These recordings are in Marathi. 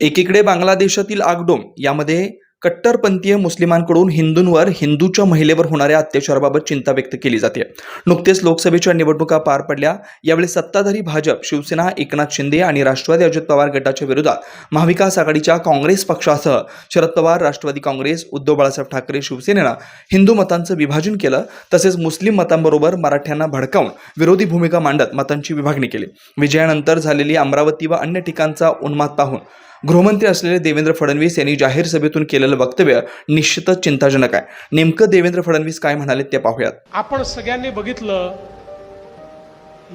एकीकडे बांगलादेशातील आगडोम यामध्ये कट्टरपंथीय मुस्लिमांकडून हिंदूंवर हिंदूच्या महिलेवर होणाऱ्या अत्याचाराबाबत चिंता व्यक्त केली जाते. नुकतेच लोकसभेच्या निवडणुका पार पडल्या. यावेळी सत्ताधारी भाजप शिवसेना एकनाथ शिंदे आणि राष्ट्रवादी अजित पवार गटाच्या विरोधात महाविकास आघाडीच्या काँग्रेस पक्षासह शरद पवार राष्ट्रवादी काँग्रेस उद्धव बाळासाहेब ठाकरे शिवसेनेनं हिंदू मतांचं विभाजन केलं. तसेच मुस्लिम मतांबरोबर मराठ्यांना भडकावून विरोधी भूमिका मांडत मतांची विभागणी केली. विजयानंतर झालेली अमरावती व अन्य ठिकाणचा उन्माद पाहून गृहमंत्री असलेले देवेंद्र फडणवीस यांनी जाहीर सभेतून केलेलं वक्तव्य निश्चितच चिंताजनक आहे. नेमकं देवेंद्र फडणवीस काय म्हणाले ते पाहूयात. आपण सगळ्यांनी बघितलं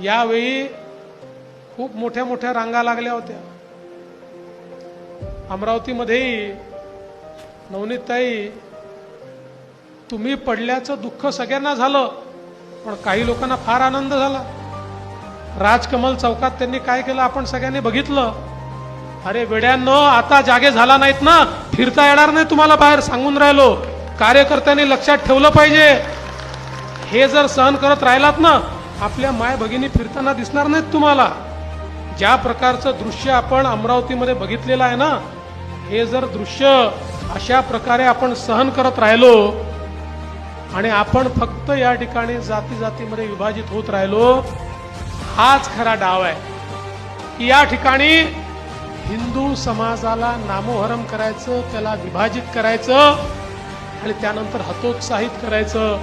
यावेळी खूप मोठ्या मोठ्या रांगा लागल्या होत्या. अमरावतीमध्येही नवनीताई तुम्ही पडल्याचं दुःख सगळ्यांना झालं पण काही लोकांना फार आनंद झाला. राजकमल चौकात त्यांनी काय केलं आपण सगळ्यांनी बघितलं. अरे वेड्यांनो आता जागे झाला नाहीत ना? फिरता येणार नाही तुम्हाला बाहेर सांगून राहिलो. कार्यकर्त्यांनी लक्षात ठेवलं पाहिजे. हे जर सहन करत राहिलात ना आपल्या माय भगिनी फिरताना दिसणार नाहीत तुम्हाला. ज्या प्रकारचं दृश्य आपण अमरावतीमध्ये बघितलेलं आहे ना हे जर दृश्य अशा प्रकारे आपण सहन करत राहिलो आणि आपण फक्त या ठिकाणी जाती जातीमध्ये विभाजित होत राहिलो हाच खरा डाव आहे. की या ठिकाणी हिंदू समाजाला नामोहरम करायचं त्याला विभाजित करायचं आणि त्यानंतर हतोत्साहित करायचं.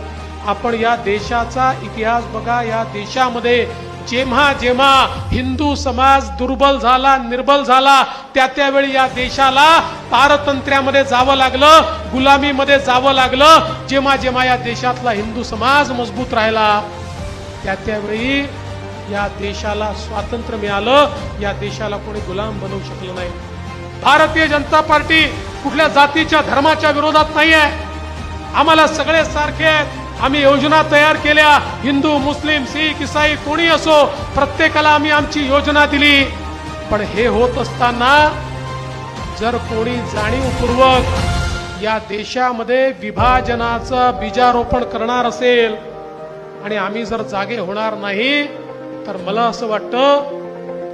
आपण या देशाचा इतिहास बघा या देशामध्ये जेव्हा जेव्हा हिंदू समाज दुर्बल झाला निर्बल झाला त्या त्यावेळी या देशाला पारतंत्र्यामध्ये जावं लागलं गुलामीमध्ये जावं लागलं. जेव्हा जेव्हा या देशातला हिंदू समाज मजबूत राहिला त्या त्यावेळी या देशाला स्वातंत्र्य मिळालं या देशाला कोणी गुलाम बनवू शकलं नाही. भारतीय जनता पार्टी कुठल्या जातीच्या धर्माच्या विरोधात नाही आहे आम्हाला सगळे सारखे आहेत. आम्ही योजना तयार केल्या. हिंदू मुस्लिम शीख इसाई कोणी असो प्रत्येकाला आम्ही आमची योजना दिली. पण हे होत असताना जर कोणी जाणीवपूर्वक या देशामध्ये विभाजनाचं बीजारोपण करणार असेल आणि आम्ही जर जागे होणार नाही तर मला असं वाटतं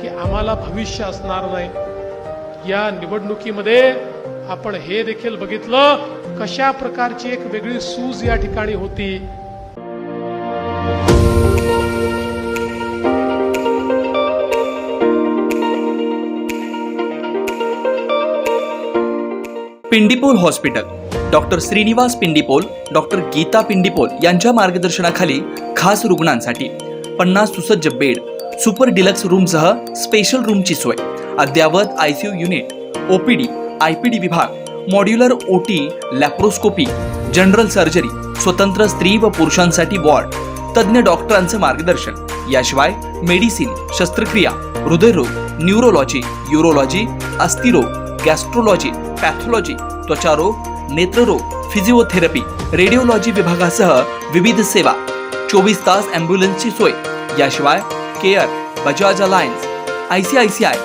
की आम्हाला भविष्य असणार नाही. या निवडणुकीमध्ये आपण हे देखील बघितलं कशा प्रकारची एक वेगळी सूज या ठिकाणी होती. Pindipol hospital. Doctor Shrinivas Pindipol doctor Gita Pindipol यांच्या मार्गदर्शनाखाली खास रुग्णांसाठी. पन्नास सुसज्ज बेड सुपर डिलक्स रूमसह स्पेशल रूमची सोय अद्ययावत यू युनिट ओपीडी डी विभाग modular OT laparoscopy general surgery स्वतंत्र स्त्री व पुरुषांसाठी वॉर्ड तज्ज्ञ डॉक्टरांचं मार्गदर्शन याशिवाय मेडिसिन शस्त्रक्रिया हृदयरोग न्यूरोलॉजी युरोलॉजी अस्थिरोग गॅस्ट्रोलॉजी पॅथॉलॉजी त्वचारोग नेत्ररोग फिजिओथेरपी रेडिओलॉजी विभागासह विविध सेवा चोवीस तास अँब्युलन्सची सोय. याशिवाय care Bajaj Allianz I C I C I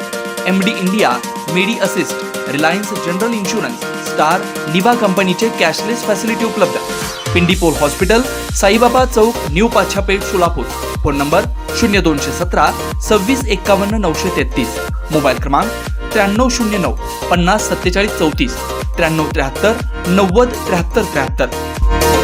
M D India Medi Assist Reliance general insurance Star Niva कंपनीचे कॅशलेस फॅसिलिटी उपलब्ध. पिंडीपोल हॉस्पिटल साईबाबा चौक new Pachhapeth Solapur. Phone number शून्य दोनशे सतरा सव्वीस एक्कावन्न नऊशे तेहतीस. मोबाईल क्रमांक त्र्याण्णव शून्य नऊ पन्नास सत्तेचाळीस चौतीस त्र्याण्णव त्र्याहत्तर नव्वद त्र्याहत्तर त्र्याहत्तर.